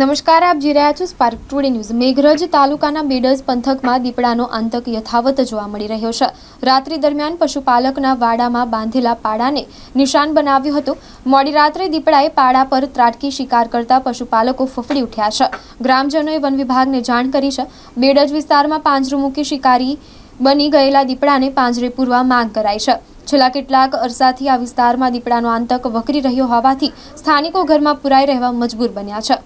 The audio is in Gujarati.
નમસ્કાર, આપ જોઈ રહ્યા છો સ્પાર્ક ટુડે ન્યૂઝ મેઘરજ તાલુકાના બેડજ પંથકમાં દીપડાનો આતંક યથાવત જોવા મળી રહ્યો છે. રાત્રિ દરમિયાન પશુપાલકના વાડામાં બાંધેલા પાડાને નિશાન બનાવ્યું હતું. મોડી રાત્રે દીપડાએ પાડા પર ત્રાટકી શિકાર કરતા પશુપાલકો ફફડી ઉઠ્યા છે. ગ્રામજનોએ વન વિભાગને જાણ કરી છે. બેડજ વિસ્તારમાં પાંજરું મૂકી શિકારી બની ગયેલા દીપડાને પાંજરે પૂરવા માંગ કરાઈ છે. છેલ્લા કેટલાક અરસાથી આ વિસ્તારમાં દીપડાનો આતંક વકરી રહ્યો હોવાથી સ્થાનિકો ઘરમાં પુરાઈ રહેવા મજબૂર બન્યા છે.